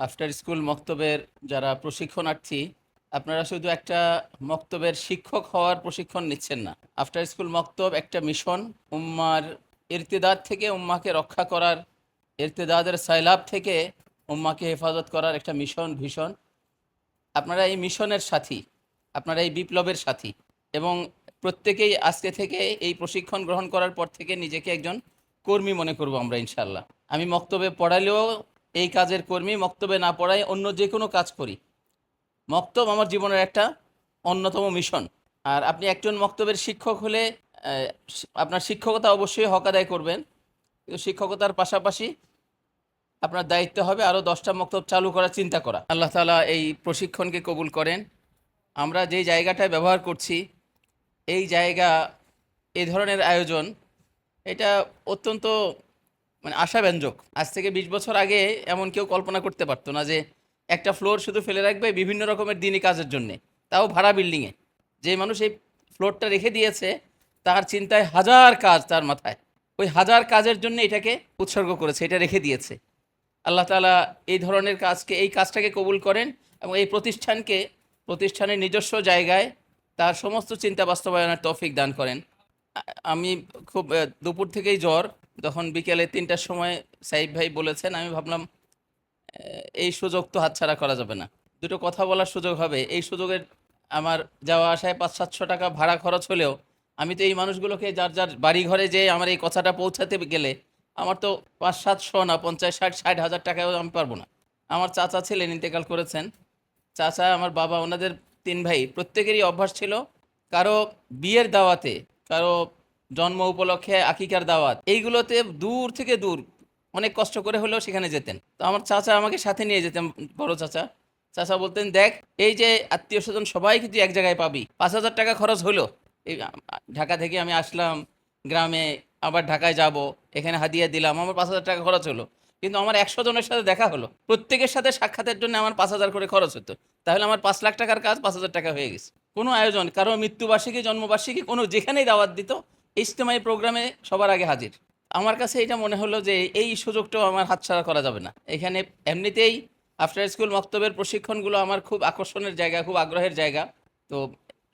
After school মক্তবের যারা প্রশিক্ষণার্থী, আপনারা শুধু একটা মক্তবের শিক্ষক হওয়ার প্রশিক্ষণ নিচ্ছেন না। আফটার স্কুল মক্তব একটা মিশন উম্মার ইরতিদাদ থেকে উম্মাকে রক্ষা করার, ইরতিদাদের সাইলাব থেকে উম্মাকে হেফাজত করার একটা মিশন ভীষণ। আপনারা এই মিশনের সাথী, আপনারা এই বিপ্লবের সাথী এবং প্রত্যেকেই আজকে থেকে এই প্রশিক্ষণ গ্রহণ করার পর থেকে নিজেকে একজন কর্মী মনে করব আমরা ইনশাল্লাহ আমি মক্তবে পড়ালেও এই কাজের কর্মী মক্তবে না পড়াই অন্য যে কোনো কাজ করি। মক্তব আমার জীবনের একটা অন্যতম মিশন। আর আপনি একজন মক্তবের শিক্ষক হলে আপনার শিক্ষকতা অবশ্যই হক আদায় করবেন। কিন্তু শিক্ষকতার পাশাপাশি আপনার দায়িত্ব হবে আরও দশটা মক্তব চালু করার চিন্তা করা। আল্লাহ তালা এই প্রশিক্ষণকে কবুল করেন। আমরা যেই জায়গাটায় ব্যবহার করছি, এই জায়গা এই ধরনের আয়োজন, এটা অত্যন্ত মানে আশাব্যঞ্জক আজ থেকে বিশ বছর আগে এমন কেউ কল্পনা করতে পারতো না যে একটা ফ্লোর শুধু ফেলে রাখবে বিভিন্ন রকমের দিনই কাজের জন্যে। তাও ভাড়া বিল্ডিংয়ে যে মানুষ এই ফ্লোরটা রেখে দিয়েছে, তার চিন্তায় হাজার কাজ তার মাথায়। ওই হাজার কাজের জন্য এটাকে উৎসর্গ করেছে, এটা রেখে দিয়েছে। আল্লাহ তালা এই ধরনের কাজকে, এই কাজটাকে কবুল করেন এবং এই প্রতিষ্ঠানকে, প্রতিষ্ঠানের নিজস্ব জায়গায় তার সমস্ত চিন্তা বাস্তবায়নের তৌফিক দান করেন। আমি খুব দুপুর থেকেই জ্বর। তখন বিকেলে তিনটার সময় সাইব ভাই বলেছেন, আমি ভাবলাম এই সুযোগ তো হাতছাড়া করা যাবে না। দুটো কথা বলার সুযোগ হবে। এই সুযোগের আমার যাওয়া আসায় পাঁচ, সাতশো টাকা ভাড়া খরচ হলেও আমি তো এই মানুষগুলোকে যার যার বাড়ি ঘরে যে আমার এই কথাটা পৌঁছাতে গেলে আমার তো পাঁচ, সাতশো না পঞ্চাশ, ষাট ষাট হাজার টাকাও আমি পারব না। আমার চাচা ছিলেন, ইন্তেকাল করেছেন। চাচা, আমার বাবা, ওনাদের তিন ভাই, প্রত্যেকেরই অভ্যাস ছিল কারও বিয়ের দাওয়াতে, কারও জন্ম উপলক্ষে আকিকার দাওয়াত। এইগুলোতে দূর থেকে দূর, অনেক কষ্ট করে হলেও সেখানে যেতেন। তো আমার চাচা আমাকে সাথে নিয়ে যেতেন, বড় চাচা। চাচা বলতেন, দেখ, এই যে আত্মীয় স্বজন সবাই কিন্তু এক জায়গায় পাবি। পাঁচ হাজার টাকা খরচ হলো। এই ঢাকা থেকে আমি আসলাম, গ্রামে আবার ঢাকায় যাব, এখানে হাদিয়া দিলাম, আমার পাঁচ হাজার টাকা খরচ হলো। কিন্তু আমার একশো জনের সাথে দেখা হলো। প্রত্যেকের সাথে সাক্ষাতের জন্য আমার পাঁচ হাজার করে খরচ হতো। তাহলে আমার পাঁচ লাখ টাকার কাজ পাঁচ হাজার টাকা হয়ে গেছে। কোনো আয়োজন, কারও মৃত্যুবার্ষিকী, জন্মবার্ষিকী কোনো যেখানেই দাওয়াত দিত ইজতেমাই প্রোগ্রামে সবার আগে হাজির। আমার কাছে এটা মনে হলো যে এই সুযোগটাও আমার হাতছাড়া করা যাবে না। এখানে এমনিতেই আফটার স্কুল মক্তবের প্রশিক্ষণগুলো আমার খুব আকর্ষণের জায়গা, খুব আগ্রহের জায়গা। তো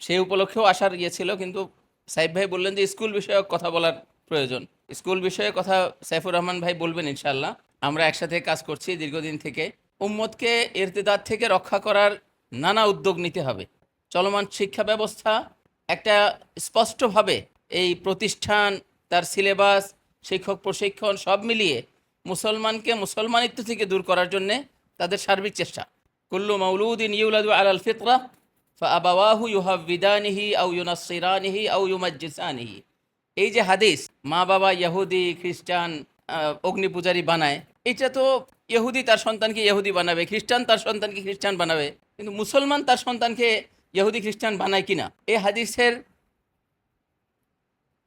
সেই উপলক্ষেও আসার ইয়ে ছিল, কিন্তু সাইফ ভাই বললেন যে স্কুল বিষয়ক কথা বলার প্রয়োজন। স্কুল বিষয়ে কথা সাইফুর রহমান ভাই বলবেন ইনশাল্লাহ আমরা একসাথে কাজ করছি দীর্ঘদিন থেকে। উম্মতকে ইরতেদাদ থেকে রক্ষা করার নানা উদ্যোগ নিতে হবে। চলমান শিক্ষা ব্যবস্থা একটা স্পষ্টভাবে এই প্রতিষ্ঠান তার সিলেবাস শিক্ষক প্রশিক্ষণ সব মিলিয়ে মুসলমানকে মুসলমানিত্ব থেকে দূর করার জন্যে তাদের সার্বিক চেষ্টা। কুল্লু মৌলুদিন ইউলাদু আলাল ফিতরা ফাআবাওয়াহু ইউহাব্বিদানিহি আও ইউনাসসিরানিহি আও ইউমাজ্জিসানিহি। এই যে হাদিস মা বাবা ইহুদি খ্রিস্টান আহ, অগ্নি পূজারী বানায় এটা তো ইহুদি তার সন্তানকে ইহুদি বানাবে খ্রিস্টান তার সন্তানকে খ্রিস্টান বানাবে কিন্তু মুসলমান তার সন্তানকে ইহুদি খ্রিস্টান বানায় কিনা? এই হাদিসের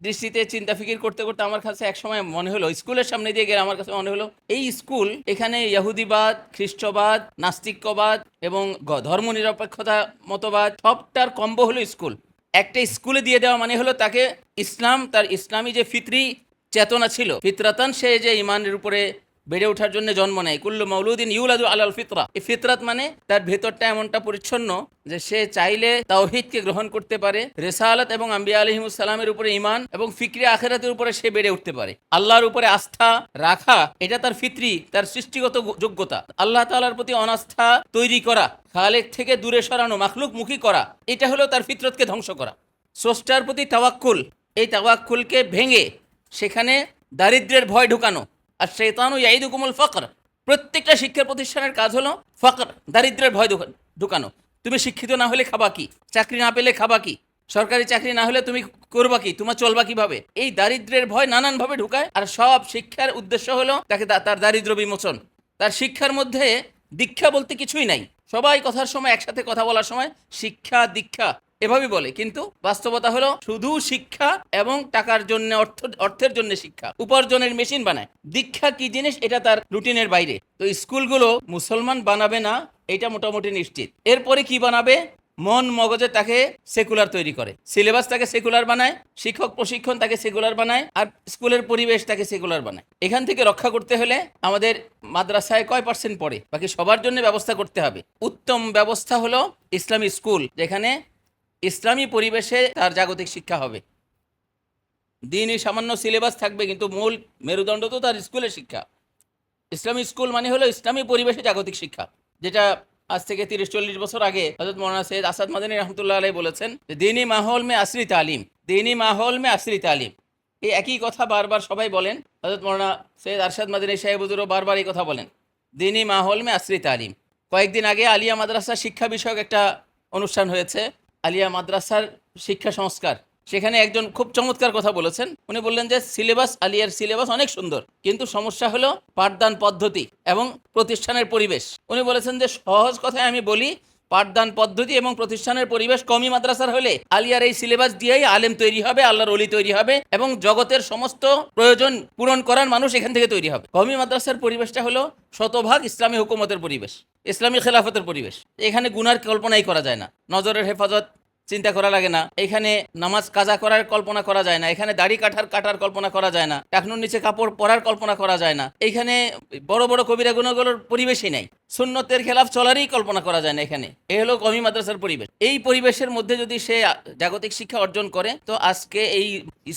দৃষ্টিতে চিন্তা ফিকির করতে করতে আমার কাছে একসময় মনে হলো, স্কুলের সামনে দিয়ে গেলে আমার কাছে মনে হলো, এই স্কুল এখানে ইহুদিবাদ খ্রিস্টবাদ, নাস্তিক্যবাদ এবং ধর্ম নিরপেক্ষতা মতবাদ সবটার কম্ব হলো স্কুল। একটা স্কুলে দিয়ে দেওয়া মানে হলো তাকে ইসলাম, তার ইসলামী যে ফিতরি চেতনা ছিল, ফিতরাতান সে যে ইমানের উপরে বেড়ে ওঠার জন্য জন্ম নেয়। কুল্লু মৌলুদ্দিন ইউলাদু আলাল ফিতরা। এই ফিতরাত মানে তার ভেতরটা এমনটা পরিচ্ছন্ন যে সে চাইলে তাওহিদকে গ্রহণ করতে পারে, রেসালাত এবং আম্বিয়া আলহিমুসালামের উপরে ইমান এবং ফিক্রি আখেরাতের উপরে সে বেড়ে উঠতে পারে। আল্লাহর উপরে আস্থা রাখা, এটা তার ফিতরি, তার সৃষ্টিগত যোগ্যতা। আল্লাহ তাআলার প্রতি অনাস্থা তৈরি করা, খালেক থেকে দূরে সরানো মাখলুক মুখী করা, এটা হলো তার ফিতরতকে ধ্বংস করা। স্রষ্টার প্রতি তাওয়াক্কুল, এই তাওয়াক্কুলকে ভেঙে সেখানে দারিদ্র্যের ভয় ঢুকানো আর শৈতানু ইয়াইদুকুমুল ফকর। প্রত্যেকটা শিক্ষা প্রতিষ্ঠানের কাজ হলো ফকর দারিদ্র্যের ভয় ঢুকা- ঢুকানো। তুমি শিক্ষিত না হলে খাবা কি? চাকরি না পেলে খাবা কি? সরকারি চাকরি না হলে তুমি করবা কি? তোমার চলবা কীভাবে? এই দারিদ্র্যের ভয় নানানভাবে ঢুকায়, আর সব শিক্ষার উদ্দেশ্য হলো তাকে তার দারিদ্র বিমোচন। তার শিক্ষার মধ্যে দীক্ষা বলতে কিছুই নাই। সবাই কথার সময় একসাথে কথা বলার সময় শিক্ষা দীক্ষা। এভাবেই বলে, কিন্তু বাস্তবতা হলো শুধু শিক্ষা এবং টাকার জন্য, অর্থ, অর্থের জন্য শিক্ষা। উপার্জনের মেশিন বানায়। দীক্ষা কি জিনিস? এটা তার রুটিনের বাইরে। তো স্কুলগুলো মুসলমান বানাবে না, এটা মোটামুটি নিশ্চিত। এরপরে কি বানাবে? মন মগজে তাকে সেকুলার তৈরি করে। সিলেবাস তাকে সেকুলার বানায়, শিক্ষক প্রশিক্ষণ তাকে সেকুলার বানায়, আর স্কুলের পরিবেশ তাকে সেকুলার বানায়। এখান থেকে রক্ষা করতে হলে আমাদের মাদ্রাসায় কয় পার্সেন্ট পড়ে? বাকি সবার জন্য ব্যবস্থা করতে হবে। উত্তম ব্যবস্থা হলো ইসলামী স্কুল, যেখানে ইসলামী পরিবেশে তার জাগতিক শিক্ষা হবে। দিনই সামান্য সিলেবাস থাকবে, কিন্তু মূল মেরুদণ্ড তো তার স্কুলের শিক্ষা। ইসলামী স্কুল মানে হলো ইসলামী পরিবেশে জাগতিক শিক্ষা, যেটা আজ থেকে তিরিশ, চল্লিশ বছর আগে হজরত মৌলানা সৈয়দ আসাদ মাদানী রহমতুল্লাহ আলাই বলেছেন দিনী মাহৌল মে আসরি তালিম, দিনী মাহৌল মে আসরি তালিম। এই একই কথা বারবার সবাই বলেন হজরত মৌলানা সৈয়দ আরশাদ মাদানী সাহেবুদুরও বারবার এই কথা বলেন, দিনী মাহৌল মে আসরি তালিম। কয়েকদিন আগে আলিয়া মাদ্রাসা শিক্ষা বিষয়ক একটা অনুষ্ঠান হয়েছে আলিয়া মাদ্রাসার শিক্ষা সংস্কার। সেখানে একজন খুব চমৎকার কথা বলেছেন। উনি বললেন যে, সিলেবাস আলিয়ার সিলেবাস অনেক সুন্দর, কিন্তু সমস্যা হলো পাঠদান পদ্ধতি এবং প্রতিষ্ঠানের পরিবেশ। উনি বলেছেন যে, সহজ কথায় আমি বলি পাঠদান পদ্ধতি এবং প্রতিষ্ঠানের পরিবেশ কমি মাদ্রাসার হলে আলিয়ার এই সিলেবাস দিয়েই আলেম তৈরি হবে, আল্লাহর অলি তৈরি হবে এবং জগতের সমস্ত প্রয়োজন পূরণ করার মানুষ এখান থেকে তৈরি হবে। কমি মাদ্রাসার পরিবেশটা হলো শতভাগ ইসলামী হুকুমতের পরিবেশ, ইসলামী খেলাফতের পরিবেশ। এখানে গুনার কল্পনাই করা যায় না। নজরের হেফাজত চিন্তা করা লাগে না। এখানে নামাজ কাজা করার কল্পনা করা যায় না। এখানে দাড়ি কাটার কাটার কল্পনা করা যায় না। টাকনুর নিচে কাপড় পরার কল্পনা করা যায় না। এখানে বড় বড় কবিরা গুণগুলোর পরিবেশই নাই। সুন্নতের খেলাফ চলারই কল্পনা করা যায় না এখানে। এই হলো কমি মাদ্রাসার পরিবেশ। এই পরিবেশের মধ্যে যদি সে জাগতিক শিক্ষা অর্জন করে, তো আজকে এই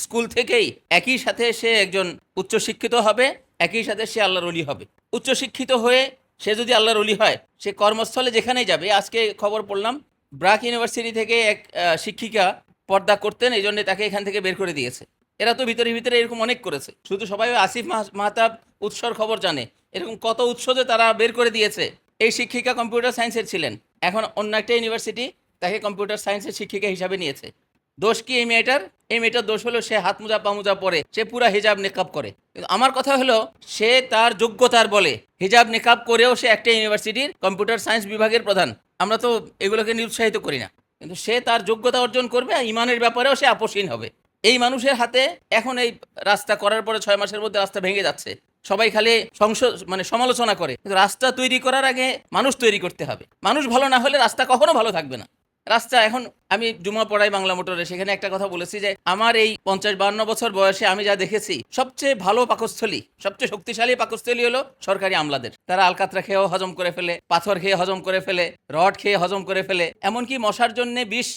স্কুল থেকেই একই সাথে সে একজন উচ্চশিক্ষিত হবে, একই সাথে সে আল্লাহর অলি হবে। উচ্চশিক্ষিত হয়ে সে যদি আল্লাহর অলি হয়, সে কর্মস্থলে যেখানেই যাবে, আজকে খবর পড়লাম ব্রাক ইউনিভার্সিটি থেকে এক শিক্ষিকা পর্দা করতেন, এই জন্য তাকে এখান থেকে বের করে দিয়েছে। এরা তো ভিতরে ভিতরে এরকম অনেক করেছে। শুধু সবাই আসিফ মাহ- মাহতাব উৎসর খবর জানে। এরকম কত উৎস যে তারা বের করে দিয়েছে। এই শিক্ষিকা কম্পিউটার সায়েন্সের ছিলেন। এখন অন্য একটা ইউনিভার্সিটি তাকে কম্পিউটার সায়েন্সের শিক্ষিকা হিসাবে নিয়েছে। দোষ কি এই মেয়েটার? এই মেয়েটার দোষ হলো সে হাত মোজা, পা মোজা পরে, সে পুরা হিজাব নিকাব করে। কিন্তু আমার কথা হলো, সে তার যোগ্যতার বলে হিজাব নিকাব করেও সে একটা ইউনিভার্সিটির কম্পিউটার সায়েন্স বিভাগের প্রধান। আমরা তো এগুলোকে নিরুৎসাহিত করি না। কিন্তু সে তার যোগ্যতা অর্জন করবে ইমানের ব্যাপারেও সে আপোষহীন হবে। এই মানুষের হাতে এখন এই রাস্তা করার পরে ছয় মাসের মধ্যে রাস্তা ভেঙে যাচ্ছে। সবাই খালি সংসদ মানে সমালোচনা করে। কিন্তু রাস্তা তৈরি করার আগে মানুষ তৈরি করতে হবে। মানুষ ভালো না হলে রাস্তা কখনো ভালো থাকবে না। রাস্তা, এখন আমি জুমা পড়াই বাংলা মোটরে। সেখানে একটা কথা বলেছি যে, আমার এই পঞ্চাশ বান্ন বছর বয়সে আমি যা দেখেছি, সবচেয়ে ভালো পাকস্থলী, সবচেয়ে শক্তিশালী পাকস্থলী হলো সরকারি আমলাদের। তারা আলকাতরা খেয়েও হজম করে ফেলে, পাথর খেয়ে হজম করে ফেলে, রড খেয়ে হজম করে ফেলে, এমনকি মশার জন্য বিষ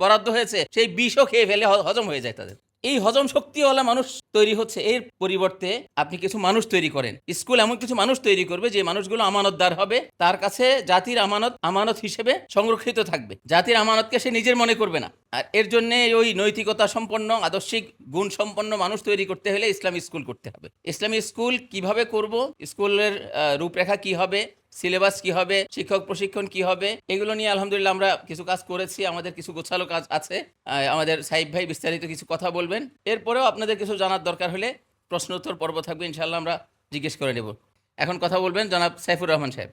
বরাদ্দ হয়েছে, সেই বিষও খেয়ে ফেলে হজম হয়ে যায় তাদের। এই হজম শক্তিওয়ালা মানুষ তৈরি হচ্ছে। এর পরিবর্তে আপনি কিছু মানুষ তৈরি করেন। স্কুল এমন কিছু মানুষ তৈরি করবে যে মানুষগুলো আমানতদার হবে। তার কাছে জাতির আমানত আমানত হিসেবে সংরক্ষিত থাকবে। জাতির আমানতকে সে নিজের মনে করবে না। আর এর জন্য ওই নৈতিকতা সম্পন্ন, আদর্শিক, গুণ সম্পন্ন মানুষ তৈরি করতে হলে ইসলামী স্কুল করতে হবে। ইসলামী স্কুল কীভাবে করব? স্কুলের রূপরেখা কি হবে? সিলেবাস কি হবে, শিক্ষক প্রশিক্ষণ কি হবে, এগুলো নিয়ে আলহামদুলিল্লাহ আমরা কিছু কাজ করেছি, আমাদের কিছু গোছালো কাজ আছে। আমাদের সাহিব ভাই বিস্তারিত কিছু কথা বলবেন। এরপরেও আপনাদের কিছু জানার দরকার হলে প্রশ্নোত্তর পর্ব থাকবে ইনশাল্লাহ আমরা জিজ্ঞেস করে নেব। এখন কথা বলবেন জনাব সাইফুর রহমান সাহেব।